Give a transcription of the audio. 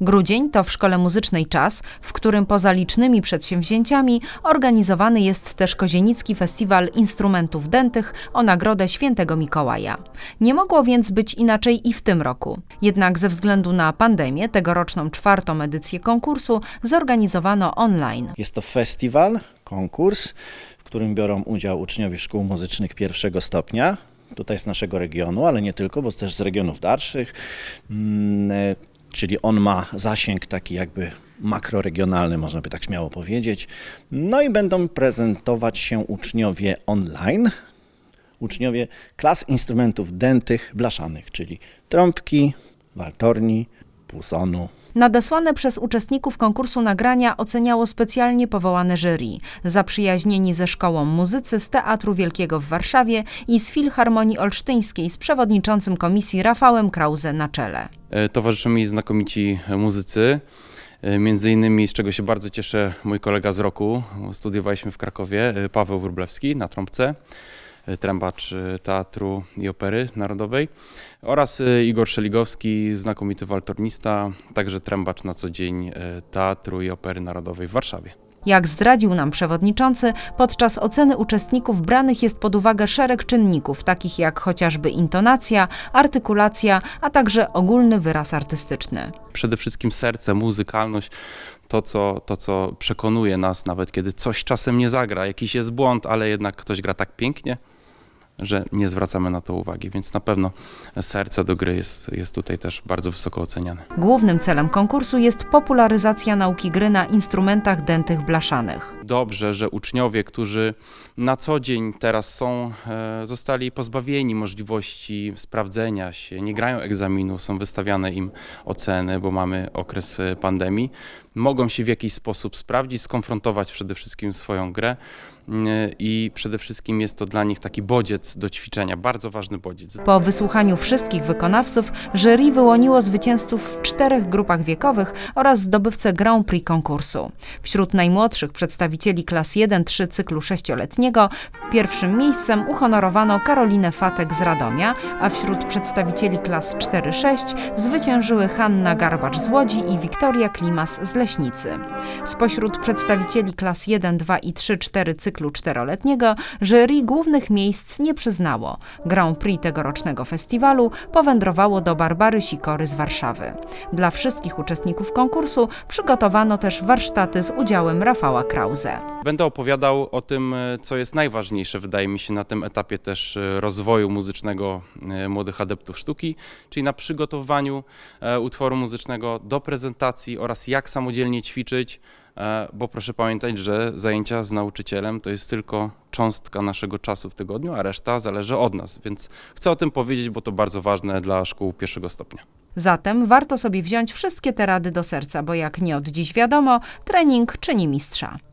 Grudzień to w szkole muzycznej czas, w którym poza licznymi przedsięwzięciami organizowany jest też Kozienicki Festiwal Instrumentów Dętych o nagrodę Świętego Mikołaja. Nie mogło więc być inaczej i w tym roku. Jednak ze względu na pandemię tegoroczną czwartą edycję konkursu zorganizowano online. Jest to festiwal, konkurs, w którym biorą udział uczniowie szkół muzycznych pierwszego stopnia. Tutaj z naszego regionu, ale nie tylko, bo też z regionów dalszych. Mm, e, Czyli on ma zasięg taki jakby makroregionalny, można by tak śmiało powiedzieć. No i będą prezentować się uczniowie online, uczniowie klas instrumentów dętych blaszanych, czyli trąbki, waltorni, pusonu, Nadesłane przez uczestników konkursu nagrania oceniało specjalnie powołane jury, zaprzyjaźnieni ze Szkołą Muzycy z Teatru Wielkiego w Warszawie i z Filharmonii Olsztyńskiej z przewodniczącym komisji Rafałem Krause na czele. E, Towarzyszą mi znakomici muzycy. E, Między innymi, z czego się bardzo cieszę, mój kolega z roku. Studiowaliśmy w Krakowie, e, Paweł Wróblewski na trąbce, trębacz e, Teatru i Opery Narodowej oraz e, Igor Szeligowski, znakomity waltornista, także trębacz na co dzień e, Teatru i Opery Narodowej w Warszawie. Jak zdradził nam przewodniczący, podczas oceny uczestników branych jest pod uwagę szereg czynników, takich jak chociażby intonacja, artykulacja, a także ogólny wyraz artystyczny. przede wszystkim serce, muzykalność, to co, to co przekonuje nas, nawet kiedy coś czasem nie zagra, jakiś jest błąd, ale jednak ktoś gra tak pięknie, że nie zwracamy na to uwagi, więc na pewno serce do gry jest, jest tutaj też bardzo wysoko oceniane. Głównym celem konkursu jest popularyzacja nauki gry na instrumentach dętych blaszanych. Dobrze, że uczniowie, którzy na co dzień teraz są, e, zostali pozbawieni możliwości sprawdzenia się, nie grają egzaminu, są wystawiane im oceny, bo mamy okres e, pandemii, mogą się w jakiś sposób sprawdzić, skonfrontować przede wszystkim swoją grę i przede wszystkim jest to dla nich taki bodziec do ćwiczenia, bardzo ważny bodziec. Po wysłuchaniu wszystkich wykonawców, jury wyłoniło zwycięzców w czterech grupach wiekowych oraz zdobywcę Grand Prix konkursu. Wśród najmłodszych przedstawicieli klas 1-3 cyklu sześcioletniego pierwszym miejscem uhonorowano Karolinę Fatek z Radomia, a wśród przedstawicieli klas 4-6 zwyciężyły Hanna Garbacz z Łodzi i Wiktoria Klimas z Leśnicy. Spośród przedstawicieli klas 1, 2 i 3-4 cyklu czteroletniego jury głównych miejsc nie przyznało. Grand Prix tegorocznego festiwalu powędrowało do Barbary Sikory z Warszawy. Dla wszystkich uczestników konkursu przygotowano też warsztaty z udziałem Rafała Krause. Będę opowiadał o tym, e, co jest najważniejsze, wydaje mi się, na tym etapie też e, rozwoju muzycznego e, młodych adeptów sztuki, czyli na przygotowaniu utworu muzycznego do prezentacji oraz jak samodzielnie ćwiczyć, bo proszę pamiętać, że zajęcia z nauczycielem to jest tylko cząstka naszego czasu w tygodniu, a reszta zależy od nas, więc chcę o tym powiedzieć, bo to bardzo ważne dla szkół pierwszego stopnia. Zatem warto sobie wziąć wszystkie te rady do serca, bo jak nie od dziś wiadomo, trening czyni mistrza.